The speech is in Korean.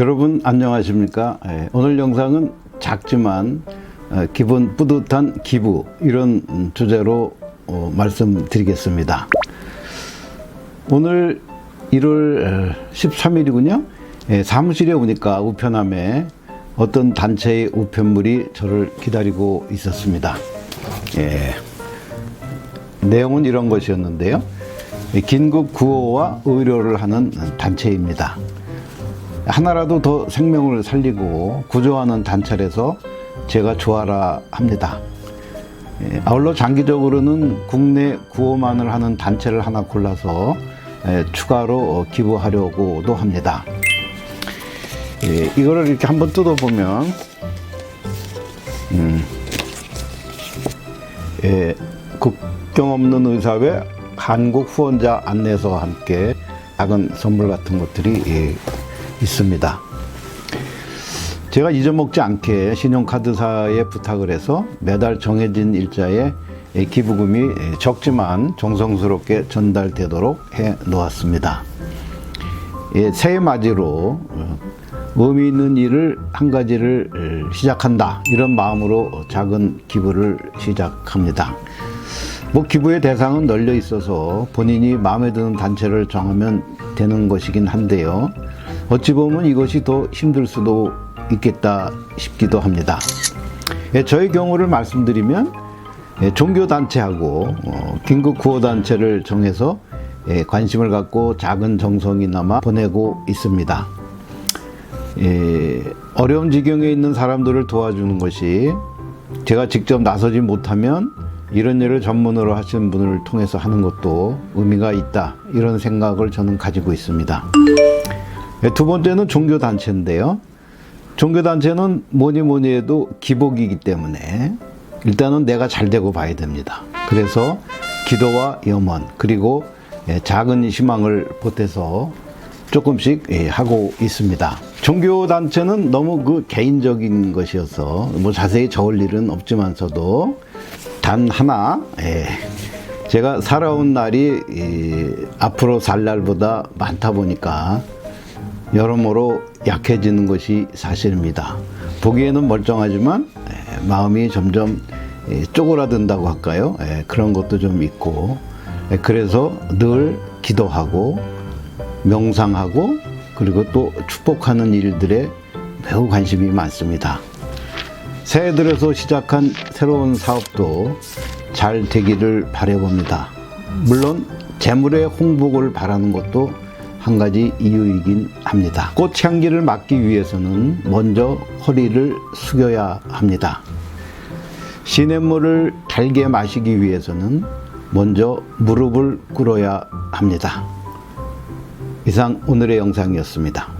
여러분 안녕하십니까? 예, 오늘 영상은 작지만 어, 기분 뿌듯한 기부 이런 음, 주제로 어, 말씀드리겠습니다. 오늘 1월 13일이군요. 예, 사무실에 오니까 우편함에 어떤 단체의 우편물이 저를 기다리고 있었습니다. 예, 내용은 이런 것이었는데요. 예, 긴급 구호와 의료를 하는 단체입니다. 하나라도 더 생명을 살리고 구조하는 단체라서 제가 좋아라 합니다. 예, 아울러 장기적으로는 국내 구호만을 하는 단체를 하나 골라서 예, 추가로 어, 기부하려고도 합니다. 예, 이거를 이렇게 한번 뜯어보면, 음, 예, 국경 없는 의사회 한국 후원자 안내서와 함께 작은 선물 같은 것들이 예, 있습니다. 제가 잊어먹지 않게 신용카드사에 부탁을 해서 매달 정해진 일자에 기부금이 적지만 정성스럽게 전달되도록 해 놓았습니다. 예, 새해 맞이로 어, 의미 있는 일을 한 가지를 시작한다 이런 마음으로 작은 기부를 시작합니다. 뭐 기부의 대상은 널려 있어서 본인이 마음에 드는 단체를 정하면 되는 것이긴 한데요. 어찌 보면 이것이 더 힘들 수도 있겠다 싶기도 합니다. 예, 저의 경우를 말씀드리면 예, 종교 단체하고 어, 긴급 구호 단체를 정해서 예, 관심을 갖고 작은 정성이나마 보내고 있습니다. 예, 어려운 지경에 있는 사람들을 도와주는 것이 제가 직접 나서지 못하면 이런 일을 전문으로 하시는 분을 통해서 하는 것도 의미가 있다 이런 생각을 저는 가지고 있습니다. 예, 두 번째는 종교 단체인데요. 종교 단체는 뭐니 뭐니 해도 기복이기 때문에 일단은 내가 잘 되고 봐야 됩니다. 그래서 기도와 염원 그리고 예, 작은 희망을 보태서 조금씩 예, 하고 있습니다. 종교 단체는 너무 그 개인적인 것이어서 뭐 자세히 적을 일은 없지만서도 단 하나 예, 제가 살아온 날이 이, 앞으로 살 날보다 많다 보니까 여러모로 약해지는 것이 사실입니다. 보기에는 멀쩡하지만 예, 마음이 점점 예, 쪼그라든다고 할까요? 예, 그런 것도 좀 있고 예, 그래서 늘 기도하고 명상하고 그리고 또 축복하는 일들에 매우 관심이 많습니다. 새해 들어서 시작한 새로운 사업도 잘 되기를 바라봅니다. 물론 재물의 홍복을 바라는 것도 한 가지 이유이긴 합니다. 꽃향기를 맡기 위해서는 먼저 허리를 숙여야 합니다. 시냇물을 달게 마시기 위해서는 먼저 무릎을 꿇어야 합니다. 이상 오늘의 영상이었습니다.